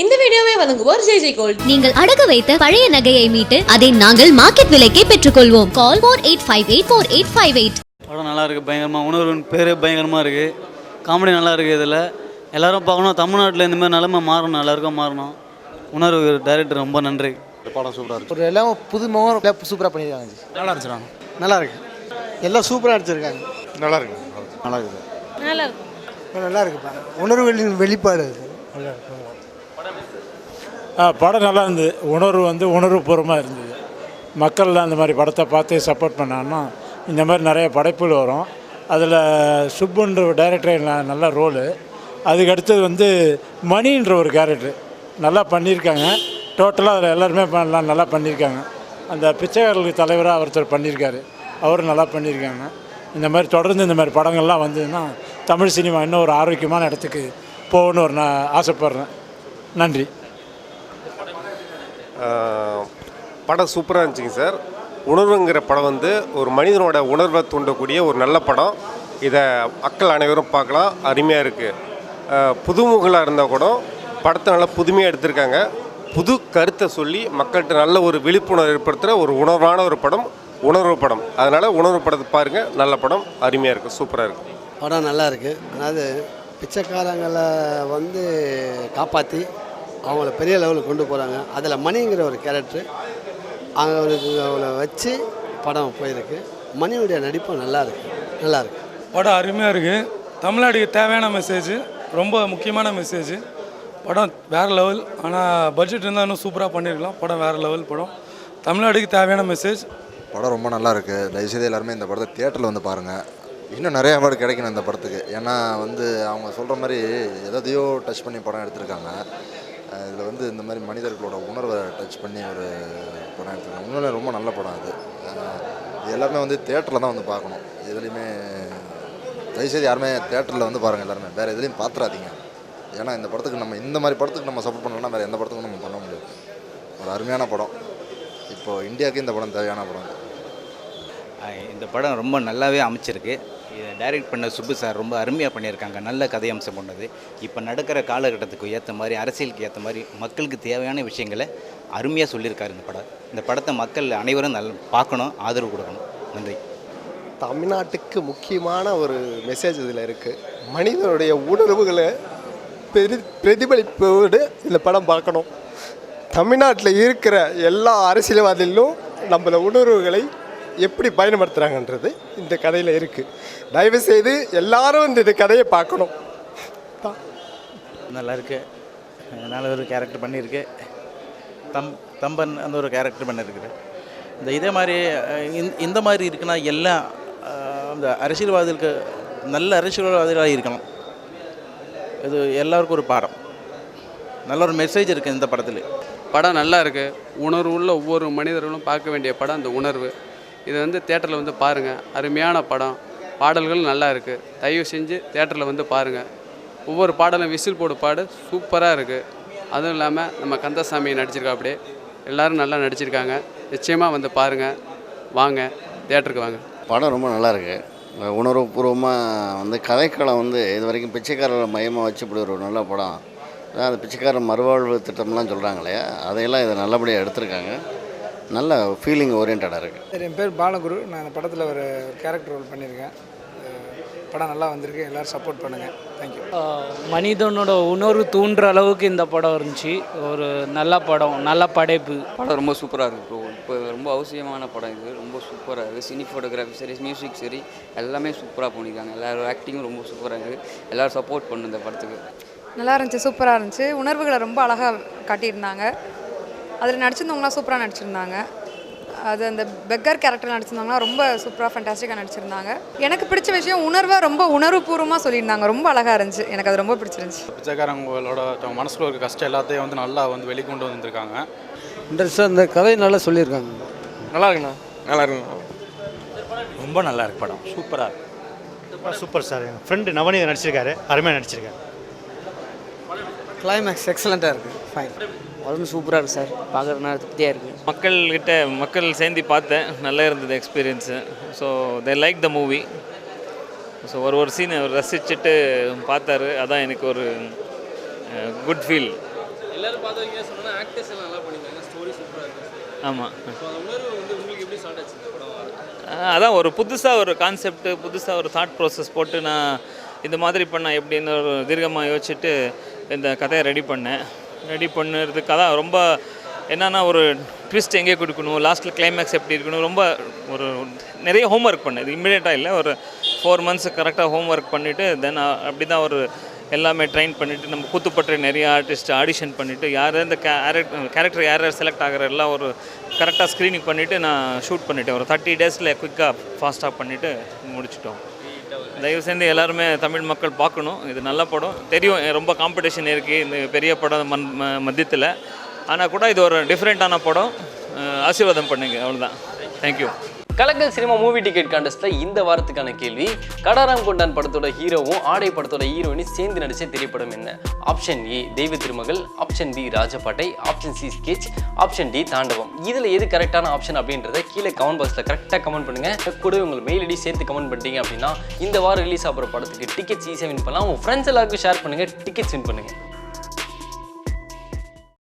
இந்த வீடியோவை வழங்குவோர் ஜெய் ஜெய் கோல்ட். நீங்கள் அடகு வைத்த பழைய நகையை மீட்டு அதை நாங்கள் மார்க்கெட் விலைக்கே பெற்றுக்கொள்வோம். Call four eight five eight four eight five eight படம் நல்லா இருக்குது பயங்கரமாக உணர்வின் பேர் பயங்கரமாக இருக்குது காமெடி நல்லா இருக்குது இதில். எல்லாரும் பார்க்கணும். தமிழ்நாட்டில் இந்த மாதிரி நிலைமை மாறணும். எல்லாருக்கும் மாறணும். உணர்வு டைரக்டர் ரொம்ப நன்றி. படம் சூப்பராக இருக்கு ஒரு எல்லாம் புது முகம் சூப்பராக பண்ணியிருக்காங்க நல்லா இருந்துச்சுண்ணா நல்லா இருக்கு. எல்லாம் சூப்பராக அடிச்சிருக்காங்க நல்லா இருக்கு. நல்லா இருக்குது நல்லா இருக்கும் நல்லா இருக்குப்பா உணர்வுகளின் வெளிப்பாடு அது. நல்லா இருக்கு. படம் நல்லா இருந்தது. உணர்வு வந்து உணர்வுபூர்வமாக இருந்தது. மக்கள்லாம் அந்த மாதிரி படத்தை பார்த்து சப்போர்ட் பண்ணாங்கன்னா இந்த மாதிரி நிறைய படைப்புகள் வரும். அதில் சுப்புன்ற டைரக்டர் நல்ல ரோலு அதுக்கு அடுத்தது வந்து மணின்ற ஒரு கேரக்டர் நல்லா பண்ணியிருக்காங்க. டோட்டலாக அதில் எல்லாருமே பண்ணலாம் நல்லா பண்ணியிருக்காங்க. அந்த பிச்சைக்காரர்களுக்கு தலைவராக ஒருத்தர் பண்ணியிருக்காரு. அவரும் நல்லா பண்ணியிருக்காங்க. இந்த மாதிரி தொடர்ந்து இந்த மாதிரி படங்கள்லாம் வந்ததுன்னா தமிழ் சினிமா இன்னும் ஒரு ஆரோக்கியமான இடத்துக்கு போகணும்னு ஒரு நான் ஆசைப்பட்றேன். நன்றி. படம் சூப்பராக இருந்துச்சுங்க சார். உணர்வுங்கிற படம் வந்து ஒரு மனிதனோட உணர்வை தூண்டக்கூடிய ஒரு நல்ல படம். இதை மக்கள் அனைவரும் பார்க்கலாம். அருமையாக இருக்குது புதுமுகலாக இருந்தால் கூட படத்தை நல்லா புதுமையாக எடுத்திருக்காங்க. புது கருத்தை சொல்லி மக்கள்கிட்ட நல்ல ஒரு விழிப்புணர்வு ஏற்படுத்துகிற ஒரு உணர்வான ஒரு படம் உணர்வு படம். அதனால் உணர்வு படத்தை பாருங்கள் நல்ல படம். அருமையாக இருக்குது சூப்பராக இருக்குது படம் நல்லா இருக்குது அதாவது பிச்சைக்காரங்களை வந்து காப்பாற்றி அவங்கள பெரிய லெவலுக்கு கொண்டு போகிறாங்க அதில் மணிங்கிற ஒரு கேரக்டர் அவங்களுக்கு அவளை வச்சு படம் போயிருக்கு. மணியுடைய நடிப்பும் நல்லா இருக்கு. நல்லா இருக்கு. படம் அருமையாக இருக்குது தமிழ்நாடுக்கு தேவையான மெசேஜ் ரொம்ப முக்கியமான மெசேஜ் படம் வேறு லெவல் ஆனால் பட்ஜெட் இருந்தால் இன்னும் சூப்பராக பண்ணியிருக்கலாம் படம் வேறு லெவல் படம். தமிழ்நாடுக்கு தேவையான மெசேஜ் படம் ரொம்ப நல்லா இருக்கு. தயவுசெய்து எல்லாருமே இந்த படத்தை தியேட்டரில் வந்து பாருங்கள் இன்னும் நிறைய அவார்டு கிடைக்கணும் இந்த படத்துக்கு. ஏன்னா வந்து அவங்க சொல்கிற மாதிரி எதையோ டச் பண்ணி படம் எடுத்திருக்காங்க. இதில் வந்து இந்த மாதிரி மனிதர்களோட உணர்வை டச் பண்ணி ஒரு படம் எடுத்துருக்காங்க. உண்மையிலே ரொம்ப நல்ல படம் அது. இது எல்லாருமே வந்து தேட்டரில் தான் வந்து பார்க்கணும். எதுலேயுமே தயவுசெய்து யாருமே தேட்டரில் வந்து பாருங்கள் எல்லாருமே. வேறு எதுலேயும் பார்த்துறாதீங்க ஏன்னா இந்த படத்துக்கு நம்ம இந்த மாதிரி படத்துக்கு நம்ம சப்போர்ட் பண்ணலன்னா வேறு எந்த படத்துக்கும் நம்ம பண்ண முடியாது. ஒரு அருமையான படம். இப்போது இந்தியாவுக்கு இந்த படம் தேவையான படம். இந்த படம் ரொம்ப நல்லாவே அமைச்சிருக்கு. இதை டைரக்ட் பண்ண சுப்பு சார் ரொம்ப அருமையாக பண்ணியிருக்காங்க. நல்ல கதை அம்சம் பண்ணது இப்போ நடக்கிற காலகட்டத்துக்கு ஏற்ற மாதிரி அரசியலுக்கு ஏற்ற மாதிரி மக்களுக்கு தேவையான விஷயங்களை அருமையாக சொல்லியிருக்காரு இந்த படம். இந்த படத்தை மக்கள் அனைவரும் நல் பார்க்கணும் ஆதரவு கொடுக்கணும். நன்றி. தமிழ்நாட்டுக்கு முக்கியமான ஒரு மெசேஜ் இதில் இருக்குது மனிதனுடைய உணர்வுகளை பெரி பிரதிபலிப்போடு இந்த படம் பார்க்கணும். தமிழ்நாட்டில் இருக்கிற எல்லா அரசியல்வாதிகளும் நம்மளை உணர்வுகளை எப்படி பயன்படுத்துகிறாங்கன்றது இந்த கதையில் இருக்குது தயவுசெய்து எல்லாரும் இந்த இந்த கதையை பார்க்கணும். நல்லா இருக்கு. நல்ல ஒரு கேரக்டர் பண்ணியிருக்கு. தம் தம்பன் அந்த ஒரு கேரக்டர் பண்ணியிருக்குது இந்த இதே மாதிரி இந்த- இந்த மாதிரி இருக்குன்னா எல்லாம் அந்த அரசியல்வாதிகளுக்கு நல்ல அரசியல்வாதிகளாக இருக்கணும் இது எல்லாருக்கும் ஒரு பாடம். நல்ல ஒரு மெசேஜ் இருக்குது இந்த படத்தில். படம் நல்லா இருக்குது உணர்வு உள்ள ஒவ்வொரு மனிதர்களும் பார்க்க வேண்டிய படம் அந்த உணர்வு. இது வந்து தேட்டரில் வந்து பாருங்கள் அருமையான படம். பாடல்கள் நல்லா இருக்குது தயவு செஞ்சு தேட்டரில் வந்து பாருங்கள் ஒவ்வொரு பாடலும் விசில் போடு பாடு சூப்பராக இருக்குது அதுவும் இல்லாமல் நம்ம கந்தசாமி நடிச்சிருக்கா அப்படியே எல்லோரும் நல்லா நடிச்சிருக்காங்க. நிச்சயமாக வந்து பாருங்கள் வாங்க. தேட்டருக்கு வாங்க. படம் ரொம்ப நல்லா இருக்குது உணர்வுபூர்வமாக வந்து கதைக்களம் வந்து இது வரைக்கும் பிச்சைக்காரரை மையமாக வச்சு இப்படி ஒரு நல்ல படம். அதான் அந்த பிச்சைக்காரர் மறுவாழ்வு திட்டம்லாம் சொல்கிறாங்க இல்லையா? அதையெல்லாம் இதை நல்லபடியாக எடுத்திருக்காங்க. நல்ல ஃபீலிங் ஓரியன்டாக இருக்குது சரி என் பேர் பாலகுரு. நான் இந்த படத்தில் ஒரு கேரக்டர் ரோல் பண்ணியிருக்கேன். படம் நல்லா வந்திருக்கு. எல்லோரும் சப்போர்ட் பண்ணுங்கள் தேங்க்யூ மனிதனோட உணர்வு தூண்டுற அளவுக்கு இந்த படம் இருந்துச்சு. ஒரு நல்ல படம் நல்ல படைப்பு. படம் ரொம்ப சூப்பராக இருக்குது ப்ரோ இப்போ ரொம்ப அவசியமான படம் இது. ரொம்ப சூப்பராக இருக்குது சினி ஃபோட்டோகிராஃபி சரி மியூசிக் சரி எல்லாமே சூப்பராக பண்ணியிருக்காங்க. எல்லாரும் ஆக்டிங்கும் ரொம்ப சூப்பராக இருக்குது எல்லோரும் சப்போர்ட் பண்ணும் இந்த படத்துக்கு. நல்லா இருந்துச்சு சூப்பராக இருந்துச்சு. உணர்வுகளை ரொம்ப அழகாக காட்டியிருந்தாங்க. அதில் நடிச்சிருந்தவங்களாம் சூப்பராக நடிச்சிருந்தாங்க. அது அந்த பெக்கர் கேரக்டர் நடிச்சிருந்தாங்கன்னா ரொம்ப சூப்பராக ஃபண்டாஸ்டிக்காக நடிச்சிருந்தாங்க. எனக்கு பிடிச்ச விஷயம் உணர்வாக ரொம்ப உணர்வுபூர்வமாக சொல்லியிருந்தாங்க. ரொம்ப அழகாக இருந்துச்சு. எனக்கு அது ரொம்ப பிடிச்சிருந்துச்சு. பிச்சைக்காரங்களோட மனசில் இருக்க கஷ்டம் எல்லாத்தையும் வந்து நல்லா வந்து வெளிக்கொண்டு வந்திருக்காங்க. இன்ட்ரெஸ்டாக இந்த கதை நல்லா சொல்லியிருக்காங்க. நல்லா இருக்குண்ணா. நல்லா இருக்குண்ணா. ரொம்ப நல்லா இருக்கு படம். சூப்பராக இருக்கு. Super sir. என் ஃப்ரெண்டு நவநீத நடிச்சிருக்காரு. அருமையாக நடிச்சிருக்காரு. கிளைமேக்ஸ் எக்ஸலண்ட்டாக இருக்குது ஃபைன் படம் சூப்பராக இருக்குது சார். பார்க்குறதுனா திருப்தியாக இருக்குது மக்கள்கிட்ட மக்கள் சேர்ந்து பார்த்தேன். நல்லா இருந்தது experience so they like the movie so ஒரு ஒரு சீனை ரசிச்சுட்டு பார்த்தாரு. அதான் எனக்கு ஒரு குட் ஃபீல் எல்லாரும் பார்த்தவங்க சொன்னா ஆக்டர்ஸ் எல்லாம் நல்லா பண்ணிருக்காங்க. ஸ்டோரி சூப்பராக இருக்கு. ஆமாம் உங்களுக்கு எப்படி ஸ்டார்ட் ஆச்சு இந்த படம்? அதான் ஒரு புதுசாக ஒரு கான்செப்ட் புதுசாக ஒரு தாட் ப்ராசஸ் போட்டு நான் இந்த மாதிரி பண்ணால் எப்படின்னு ஒரு தீர்க்கமாக யோசிச்சுட்டு இந்த கதையை ரெடி பண்ணேன். ரெடி பண்ணுறதுக்காக தான் ரொம்ப என்னென்னா ஒரு ட்விஸ்ட் எங்கே கொடுக்கணும் லாஸ்ட்டில் கிளைமேக்ஸ் எப்படி இருக்கணும் ரொம்ப ஒரு நிறைய ஹோம் ஒர்க் பண்ணேன். இது இம்மிடியேட்டாக இல்லை ஒரு ஃபோர் மந்த்ஸ் கரெக்டாக ஹோம் ஒர்க் பண்ணிவிட்டு தென் அப்படி தான் ஒரு எல்லாமே ட்ரெயின் பண்ணிவிட்டு நம்ம கூத்துப்பட்டு நிறைய ஆர்டிஸ்ட் ஆடிஷன் பண்ணிவிட்டு யார் இந்த கேரக்டர் யார் யார் செலக்ட் ஆகிற எல்லாம் ஒரு கரெக்டாக ஸ்க்ரீனிங் பண்ணிவிட்டு நான் ஷூட் பண்ணிவிட்டேன் ஒரு தேர்ட்டி டேஸில் குயிக்காக ஃபாஸ்ட்டாக பண்ணிவிட்டு முடிச்சிட்டோம். தயவு செஞ்சு எல்லாருமே தமிழ் மக்கள் பார்க்கணும். இது நல்ல படம். தெரியும் ரொம்ப காம்படிஷன் இருக்குது இந்த பெரிய படம் மண் மத்தியத்தில் ஆனால் கூட இது ஒரு டிஃப்ரெண்ட்டான படம். ஆசீர்வாதம் பண்ணுங்க. அவ்வளோதான் தேங்க்யூ கலக்கல் சினிமா மூவி டிக்கெட் கான்டெஸ்ட்ல இந்த வாரத்துக்கான கேள்வி கடாராம் கொண்டான் படத்தோட ஹீரோவும் ஆடை படத்தோட ஹீரோயினும் சேர்ந்து நடிச்ச திரைப்படம் என்ன? Option A Deiva Thirumagal. Option B Rajapattai. Option C Sketch option D Thandavam. இதுல எது கரெக்டான ஆப்ஷன் அப்படின்றத கீழே கமெண்ட் பாக்ஸ்ல கரெக்டாக கமெண்ட் பண்ணுங்க. கூட உங்கள் மெயில் ஐடி சேர்த்து கமெண்ட் பண்ணிட்டீங்க அப்படின்னா இந்த வாரம் ரிலீஸ் ஆகிற படத்துக்கு டிக்கெட்ஸ் ஈஸியாக வின் பண்ணலாம். உங்க ஃப்ரெண்ட்ஸ் எல்லாருக்கும் ஷேர் பண்ணுங்க. டிக்கெட்ஸ் வின் பண்ணுங்க.